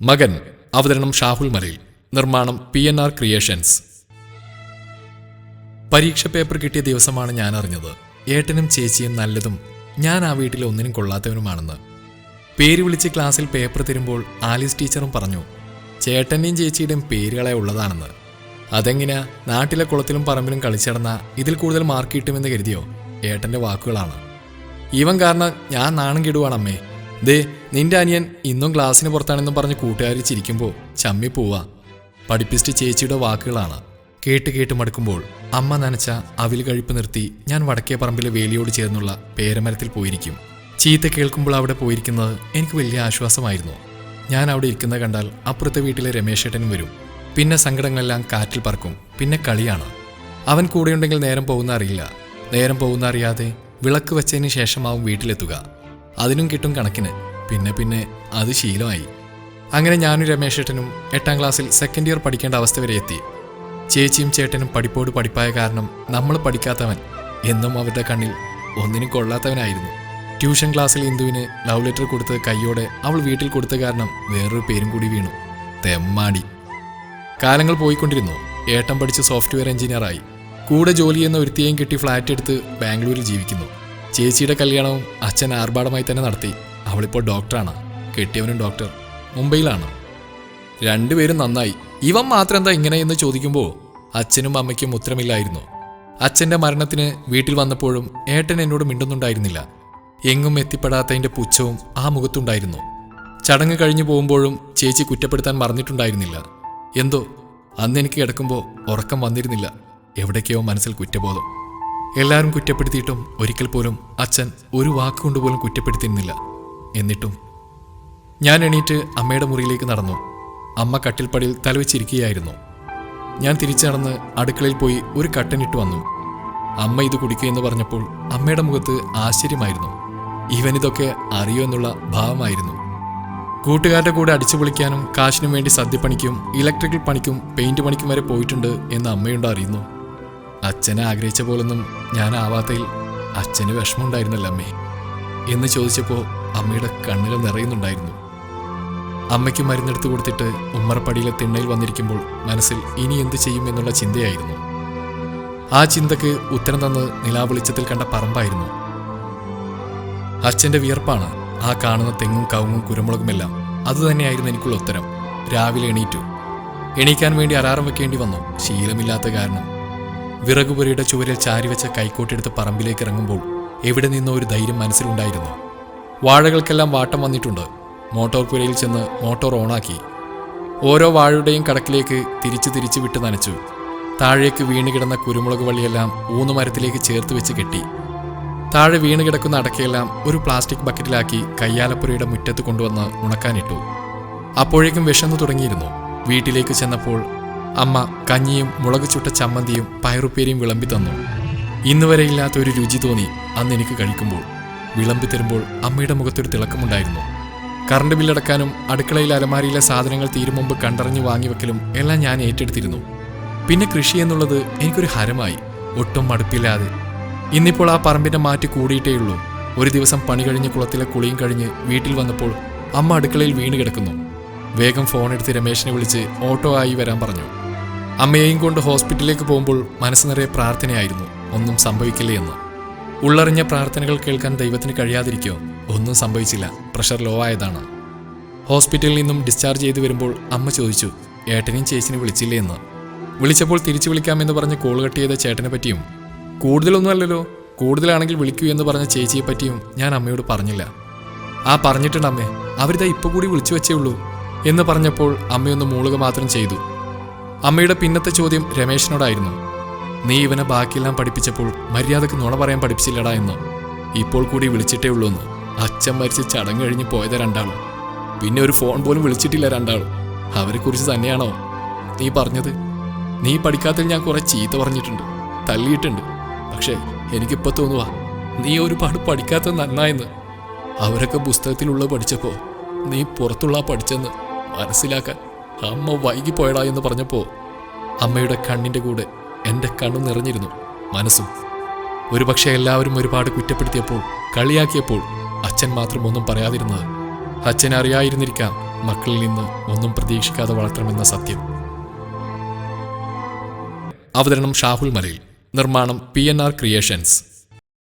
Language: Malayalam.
മകൻ അവതരണം ഷാഹുൽ മലയിൽ. നിർമ്മാണം പി എൻ ആർ ക്രിയേഷൻസ്. പരീക്ഷ പേപ്പർ കിട്ടിയ ദിവസമാണ് ഞാൻ അറിഞ്ഞത് ഏട്ടനും ചേച്ചിയും നല്ലതും ഞാൻ ആ വീട്ടിൽ ഒന്നിനും കൊള്ളാത്തവനുമാണെന്ന്. പേര് വിളിച്ച് ക്ലാസ്സിൽ പേപ്പർ തരുമ്പോൾ ആലീസ് ടീച്ചറും പറഞ്ഞു ചേട്ടന്റെയും ചേച്ചിയുടെയും പേരുകളെ ഉള്ളതാണെന്ന്. അതെങ്ങനെയാ നാട്ടിലെ കുളത്തിലും പറമ്പിലും കളിച്ചിടന്ന ഇതിൽ കൂടുതൽ മാർക്ക് കിട്ടുമെന്ന് കരുതിയോ? ഏട്ടന്റെ വാക്കുകളാണ്. ഇവൻ കാരണം ഞാൻ നാണം കെടുവാണമ്മേ. ദേ നിന്റെ അനിയൻ ഇന്നും ക്ലാസ്സിന് പുറത്താണെന്നും പറഞ്ഞ് കൂട്ടുകാരി ചിരിക്കുമ്പോൾ ചമ്മി പോവാ. പഠിപ്പിസ്റ്റ് ചേച്ചിയുടെ വാക്കുകളാണ്. കേട്ട് കേട്ട് മടുക്കുമ്പോൾ അമ്മ നനച്ച അവിൽ കഴിപ്പ് നിർത്തി ഞാൻ വടക്കേ പറമ്പിലെ വേലിയോട് ചേർന്നുള്ള പേരമരത്തിൽ പോയിരിക്കും. ചീത്ത കേൾക്കുമ്പോൾ അവിടെ പോയിരിക്കുന്നത് എനിക്ക് വലിയ ആശ്വാസമായിരുന്നു. ഞാൻ അവിടെ ഇരിക്കുന്നത് കണ്ടാൽ അപ്പുറത്തെ വീട്ടിലെ രമേശേട്ടനും വരും. പിന്നെ സങ്കടങ്ങളെല്ലാം കാറ്റിൽ പറക്കും. പിന്നെ കളിയാണ്. അവൻ കൂടെയുണ്ടെങ്കിൽ നേരം പോകുന്ന അറിയില്ല. നേരം പോകുന്ന അറിയാതെ വിളക്ക് വെച്ചതിന് ശേഷമാവും വീട്ടിലെത്തുക. അതിനും കിട്ടും കണക്കിന്. പിന്നെ പിന്നെ അത് ശീലമായി. അങ്ങനെ ഞാനും രമേശേട്ടനും എട്ടാം ക്ലാസ്സിൽ സെക്കൻഡ് ഇയർ പഠിക്കേണ്ട അവസ്ഥ വരെ എത്തി. ചേച്ചിയും ചേട്ടനും പഠിപ്പോട് പഠിപ്പായ കാരണം നമ്മൾ പഠിക്കാത്തവൻ എന്നും അവരുടെ കണ്ണിൽ ഒന്നിനും കൊള്ളാത്തവനായിരുന്നു. ട്യൂഷൻ ക്ലാസ്സിൽ ഇന്ദുവിന് ലവ് ലെറ്റർ കൊടുത്ത് കൈയോടെ അവൾ വീട്ടിൽ കൊടുത്ത കാരണം വേറൊരു പേരും കൂടി വീണു. തെമ്മാടി. കാലങ്ങൾ പോയിക്കൊണ്ടിരുന്നു. ഏട്ടം പഠിച്ച് സോഫ്റ്റ്വെയർ എഞ്ചിനീയറായി. കൂടെ ജോലി ചെയ്യുന്ന ഒരുത്തിയെയും കിട്ടി ഫ്ലാറ്റ് എടുത്ത് ബാംഗ്ലൂരിൽ ജീവിക്കുന്നു. ചേച്ചിയുടെ കല്യാണവും അച്ഛൻ ആർഭാടമായി തന്നെ നടത്തി. അവളിപ്പോൾ ഡോക്ടറാണ്. കെട്ടിയവനും ഡോക്ടർ. മുംബൈയിലാണ്. രണ്ടുപേരും നന്നായി. ഇവൻ മാത്രം എന്താ ഇങ്ങനെയെന്ന് ചോദിക്കുമ്പോൾ അച്ഛനും അമ്മയ്ക്കും ഉത്തരമില്ലായിരുന്നു. അച്ഛന്റെ മരണത്തിന് വീട്ടിൽ വന്നപ്പോഴും ഏട്ടൻ എന്നോട് മിണ്ടുന്നുണ്ടായിരുന്നില്ല. എങ്ങും എത്തിപ്പെടാത്തതിന്റെ പുച്ഛവും ആ മുഖത്തുണ്ടായിരുന്നു. ചടങ്ങ് കഴിഞ്ഞു പോകുമ്പോഴും ചേച്ചി കുറ്റപ്പെടുത്താൻ മറന്നിട്ടുണ്ടായിരുന്നില്ല. എന്തോ അന്ന് എനിക്ക് കിടക്കുമ്പോൾ ഉറക്കം വന്നിരുന്നില്ല. എവിടേക്കോ മനസ്സിൽ കുറ്റബോധം. എല്ലാവരും കുറ്റപ്പെടുത്തിയിട്ടും ഒരിക്കൽ പോലും അച്ഛൻ ഒരു വാക്കുകൊണ്ട് പോലും കുറ്റപ്പെടുത്തിയിരുന്നില്ല. എന്നിട്ടും ഞാൻ എണീറ്റ് അമ്മയുടെ മുറിയിലേക്ക് നടന്നു. അമ്മ കട്ടിൽപ്പടിയിൽ തലവെച്ചിരിക്കുകയായിരുന്നു. ഞാൻ തിരിച്ചു നടന്ന് അടുക്കളയിൽ പോയി ഒരു കട്ടനിട്ട് വന്നു. അമ്മ ഇത് കുടിക്കുകയെന്ന് പറഞ്ഞപ്പോൾ അമ്മയുടെ മുഖത്ത് ആശ്ചര്യമായിരുന്നു. ഇവനിതൊക്കെ അറിയോ എന്നുള്ള ഭാവമായിരുന്നു. കൂട്ടുകാരുടെ കൂടെ അടിച്ചു പൊളിക്കാനും കാശിനും വേണ്ടി സദ്യപ്പണിക്കും ഇലക്ട്രിക്കൽ പണിക്കും പെയിന്റ് പണിക്കും വരെ പോയിട്ടുണ്ട് എന്ന് അമ്മയുണ്ട് അറിയുന്നു. അച്ഛനെ ആഗ്രഹിച്ച പോലൊന്നും ഞാൻ ആവാത്തതിൽ അച്ഛന് വിഷമമുണ്ടായിരുന്നല്ലോ അമ്മേ എന്ന് ചോദിച്ചപ്പോൾ അമ്മയുടെ കണ്ണുകൾ നിറയുന്നുണ്ടായിരുന്നു. അമ്മയ്ക്ക് മരുന്നെടുത്ത് കൊടുത്തിട്ട് ഉമ്മറപ്പടിയിലെ തിണ്ണയിൽ വന്നിരിക്കുമ്പോൾ മനസ്സിൽ ഇനി എന്ത് ചെയ്യും എന്നുള്ള ചിന്തയായിരുന്നു. ആ ചിന്തക്ക് ഉത്തരം തന്ന് നിലാവെളിച്ചത്തിൽ കണ്ട പറമ്പായിരുന്നു. അച്ഛന്റെ വിയർപ്പാണ്. ആ കാണുന്ന തെങ്ങും കവുങ്ങും കുരുമുളകുമെല്ലാം. അതുതന്നെയായിരുന്നു എനിക്കുള്ള ഉത്തരം. രാവിലെ എണീറ്റു. എണീക്കാൻ വേണ്ടി അലാറം വെക്കേണ്ടി വന്നു. ശീലമില്ലാത്ത കാരണം. വിറകുപുരയുടെ ചുവരിൽ ചാരിവെച്ച കൈക്കോട്ടെടുത്ത് പറമ്പിലേക്ക് ഇറങ്ങുമ്പോൾ എവിടെ നിന്നോ ഒരു ധൈര്യം മനസ്സിലുണ്ടായിരുന്നു. വാഴകൾക്കെല്ലാം വാട്ടം വന്നിട്ടുണ്ട്. മോട്ടോർ പുരയിൽ ചെന്ന് മോട്ടോർ ഓണാക്കി. ഓരോ വാഴയുടെയും കടക്കിലേക്ക് തിരിച്ചു തിരിച്ചു വിട്ട് നനച്ചു. താഴേക്ക് വീണ് കിടന്ന കുരുമുളക് വള്ളിയെല്ലാം ഊന്നുമരത്തിലേക്ക് ചേർത്ത് വെച്ച് കെട്ടി. താഴെ വീണ് കിടക്കുന്ന അടക്കയെല്ലാം ഒരു പ്ലാസ്റ്റിക് ബക്കറ്റിലാക്കി കയ്യാലപ്പുരയുടെ മുറ്റത്ത് കൊണ്ടുവന്ന് ഉണക്കാനിട്ടു. അപ്പോഴേക്കും വിശന്നു തുടങ്ങിയിരുന്നു. വീട്ടിലേക്ക് ചെന്നപ്പോൾ അമ്മ കഞ്ഞിയും മുളക് ചുട്ട ചമ്മന്തിയും പയറുപ്പേരിയും വിളമ്പി തന്നു. ഇന്നുവരെ ഇല്ലാത്ത ഒരു രുചി തോന്നി അന്ന് എനിക്ക് കഴിക്കുമ്പോൾ. വിളമ്പി തരുമ്പോൾ അമ്മയുടെ മുഖത്തൊരു തിളക്കമുണ്ടായിരുന്നു. കറണ്ട് ബില്ലടക്കാനും അടുക്കളയിൽ അലമാരിയിലെ സാധനങ്ങൾ തീരും മുമ്പ് കണ്ടറിഞ്ഞ് വാങ്ങിവെക്കലും എല്ലാം ഞാൻ ഏറ്റെടുത്തിരുന്നു. പിന്നെ കൃഷി എന്നുള്ളത് എനിക്കൊരു ഹരമായി. ഒട്ടും മടുപ്പില്ലാതെ ഇന്നിപ്പോൾ ആ പറമ്പിന്റെ മാറ്റി കൂടിയിട്ടേയുള്ളൂ. ഒരു ദിവസം പണി കഴിഞ്ഞ് കുളത്തിലെ കുളിയും കഴിഞ്ഞ് വീട്ടിൽ വന്നപ്പോൾ അമ്മ അടുക്കളയിൽ വീണ് കിടക്കുന്നു. വേഗം ഫോൺ എടുത്ത് രമേശിനെ വിളിച്ച് ഓട്ടോ ആയി വരാൻ പറഞ്ഞു. അമ്മയെയും കൊണ്ട് ഹോസ്പിറ്റലിലേക്ക് പോകുമ്പോൾ മനസ്സ് നിറയെ പ്രാർത്ഥനയായിരുന്നു. ഒന്നും സംഭവിക്കില്ലേ എന്ന്. ഉള്ളറിഞ്ഞ പ്രാർത്ഥനകൾ കേൾക്കാൻ ദൈവത്തിന് കഴിയാതിരിക്കോ? ഒന്നും സംഭവിച്ചില്ല. പ്രഷർ ലോ ആയതാണ്. ഹോസ്പിറ്റലിൽ നിന്നും ഡിസ്ചാർജ് ചെയ്തു വരുമ്പോൾ അമ്മ ചോദിച്ചു ഏട്ടനെയും ചേച്ചിനെ വിളിച്ചില്ലേ എന്ന്? വിളിച്ചപ്പോൾ തിരിച്ചു വിളിക്കാമെന്ന് പറഞ്ഞ് കോൾ കട്ട് ചെയ്ത ചേട്ടനെ പറ്റിയും കൂടുതലൊന്നുമല്ലല്ലോ കൂടുതലാണെങ്കിൽ വിളിക്കൂ എന്ന് പറഞ്ഞ ചേച്ചിയെ പറ്റിയും ഞാൻ അമ്മയോട് പറഞ്ഞില്ല. ആ പറഞ്ഞിട്ടുണ്ട് അമ്മേ. അവരിതാ ഇപ്പൊ കൂടി വിളിച്ചു വെച്ചേ ഉള്ളൂ എന്ന് പറഞ്ഞപ്പോൾ അമ്മയൊന്ന് മൂളുക മാത്രം ചെയ്തു. അമ്മയുടെ പിന്നത്തെ ചോദ്യം രമേശിനോടായിരുന്നു. നീ ഇവനെ ബാക്കിയെല്ലാം പഠിപ്പിച്ചപ്പോൾ മര്യാദയ്ക്ക് നുണ പറയാൻ പഠിപ്പിച്ചില്ലടാ എന്ന്. ഇപ്പോൾ കൂടി വിളിച്ചിട്ടേ ഉള്ളൂ എന്ന്. അച്ഛൻ മരിച്ച് ചടങ്ങ് കഴിഞ്ഞ് പോയത് രണ്ടാളും. പിന്നെ ഒരു ഫോൺ പോലും വിളിച്ചിട്ടില്ല രണ്ടാളും. അവരെക്കുറിച്ച് തന്നെയാണോ? നീ പറഞ്ഞത്. നീ പഠിക്കാത്തതിൽ ഞാൻ കുറെ ചീത്ത പറഞ്ഞിട്ടുണ്ട്. തല്ലിയിട്ടുണ്ട് പക്ഷേ എനിക്കിപ്പോ തോന്നുക നീ ഒരുപാട് പഠിക്കാത്ത നന്നായെന്ന്. അവരൊക്കെ പുസ്തകത്തിലുള്ള പഠിച്ചപ്പോ നീ പുറത്തുള്ള പഠിച്ചെന്ന് മനസ്സിലാക്കാൻ അമ്മ വൈകിപ്പോയടാ എന്ന് പറഞ്ഞപ്പോൾ അമ്മയുടെ കണ്ണിന്റെ കൂടെ എന്റെ കണ്ണു നിറഞ്ഞിരുന്നു മനസ്സും. ഒരുപക്ഷെ എല്ലാവരും ഒരുപാട് കുറ്റപ്പെടുത്തിയപ്പോൾ കളിയാക്കിയപ്പോൾ അച്ഛൻ മാത്രം ഒന്നും പറയാതിരുന്നത്. അച്ഛൻ അറിയായിരുന്നിരിക്കാം മക്കളിൽ നിന്ന് ഒന്നും പ്രതീക്ഷിക്കാതെ വളർത്തണമെന്ന സത്യം. അവതരണം ഷാഹുൽ മലയിൽ. നിർമ്മാണം പി ക്രിയേഷൻസ്.